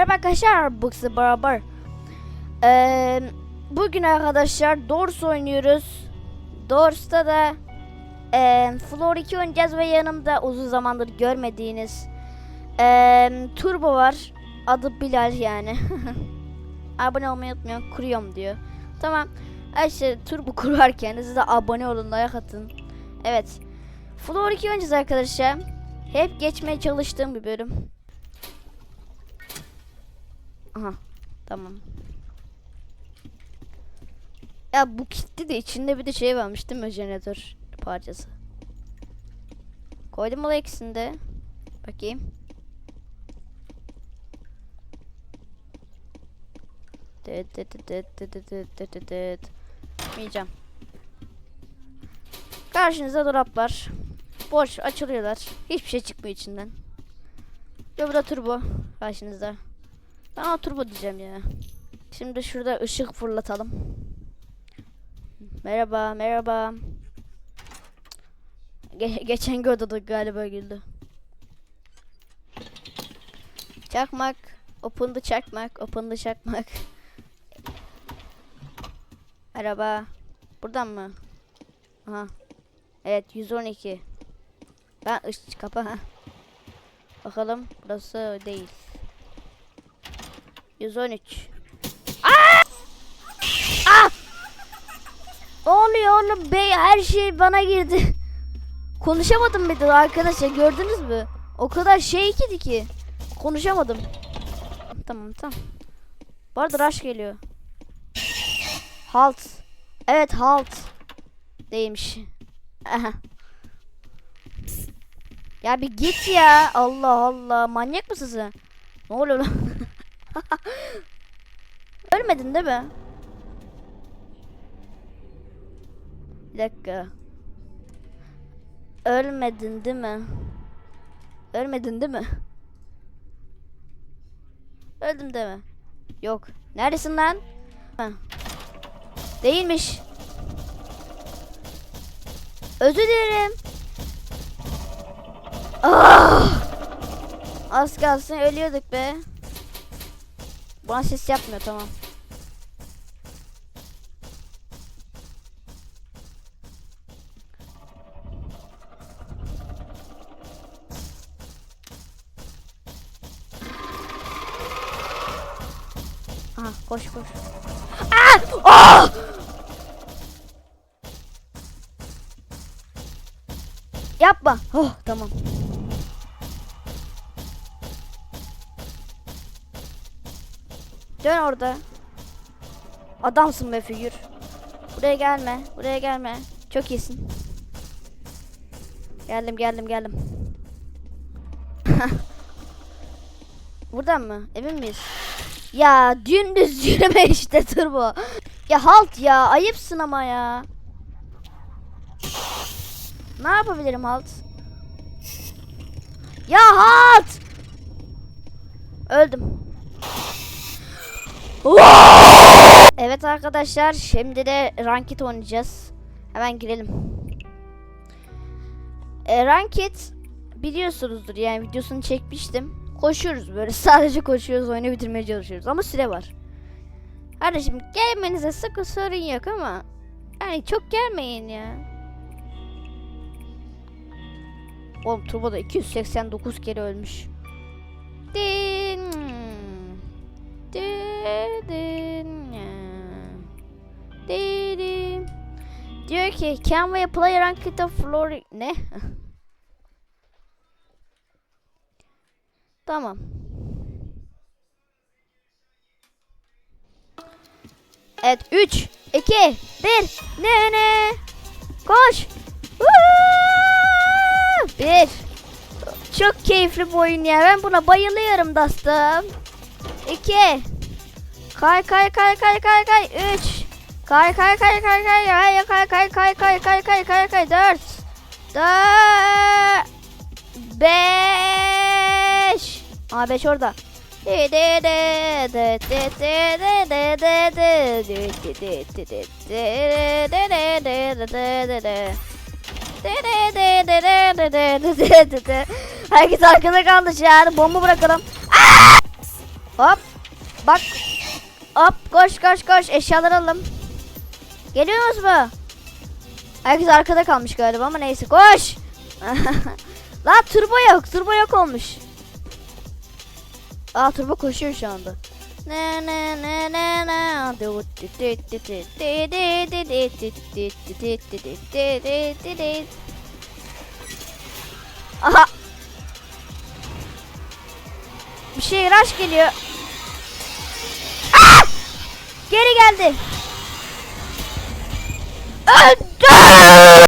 Merhaba arkadaşlar, Bux'ı beraber. Ee, bugün arkadaşlar Doors oynuyoruz. Doors'ta da e, Floor 2 oynayacağız ve yanımda uzun zamandır görmediğiniz e, Turbo var. Adı Bilal yani. abone olmayı unutmayın, kuruyorum diyor. Tamam. İşte Turbo kurarken siz de abone olun, like atın. Evet. Floor 2 oynayacağız arkadaşlar. Hep geçmeye çalıştığım bir bölüm. Aha. Tamam. Ya bu kitti de içinde bir de şey varmış değil mi? Jeneratör parçası. Koydum ola ikisini de. Bakayım. Dıt dıt dıt dıt dıt dıt dıt dıt. Yiyeceğim. Karşınızda dolap var. Boş açılıyorlar. Hiçbir şey çıkmıyor içinden. Ve burada turbo karşınızda. Ben turbo diyeceğim ya. Şimdi şurada ışık fırlatalım. Merhaba, merhaba. Ge- geçen odada galiba güldü. Çakmak. Open the çakmak. Open the çakmak. Merhaba. Buradan mı? Aha. Evet 112. Ben ışık kapa. Bakalım burası değil. 113. Aa! Ah! Ne oluyor oğlum? Bey her şey bana girdi. Konuşamadım bir de arkadaşlar gördünüz mü? O kadar şey ki ki. Konuşamadım. Tamam tamam. Bu arada rush geliyor. Halt. Evet halt. Değilmiş. Ya bir git ya. Allah Allah. Manyak mısın sen? Ne oluyor lan? Ölmedin değil mi? Bir dakika. Ölmedin değil mi? Ölmedin değil mi? Öldüm değil mi? Yok. Neredesin lan? Ha. Değilmiş. Özür dilerim. Ah! Az kalsın ölüyorduk be. Bana ses yapmıyor tamam. Aha koş koş. Ah! Ah! Yapma. Oh tamam. Dön orada. Adamsın be figür. Buraya gelme. Buraya gelme. Çok iyisin. Geldim geldim geldim. Buradan mı? Emin miyiz? Ya dümdüz yürüme işte turbo. Ya halt ya. Ayıpsın ama ya. Ne yapabilirim halt? Ya halt! Öldüm. Evet arkadaşlar şimdi de Ranked oynayacağız. Hemen girelim. E, Ranked biliyorsunuzdur yani videosunu çekmiştim. Koşuyoruz böyle sadece koşuyoruz oyunu bitirmeye çalışıyoruz ama süre var. Kardeşim gelmenize sıkı sorun yok ama yani çok gelmeyin ya. Oğlum Turbo da 289 kere ölmüş. Din. Diyor ki can we play ranked of floor ne? tamam. Evet 3 2 1 ne ne koş. Woo! Bir. Çok keyifli bir oyun ya. Ben buna bayılıyorum dostum. İki. Kay kay kay kay kay kay. Üç. Kay kay kay kay kay kay kay kay kay kay kay kay kay kay dört. Dört. Beş. Aa beş orada. Herkes arkada kaldı an. Bomba bırakalım. Hop. Bak. Hop koş koş koş eşyaları alalım. Geliyorsunuz mu? Herkes arkada kalmış galiba ama neyse koş. Lan turbo yok turbo yok olmuş. Aa turbo koşuyor şu anda. Ne ne ne ne ne. Aha. Bir şey rush geliyor. Geldi. Öldü.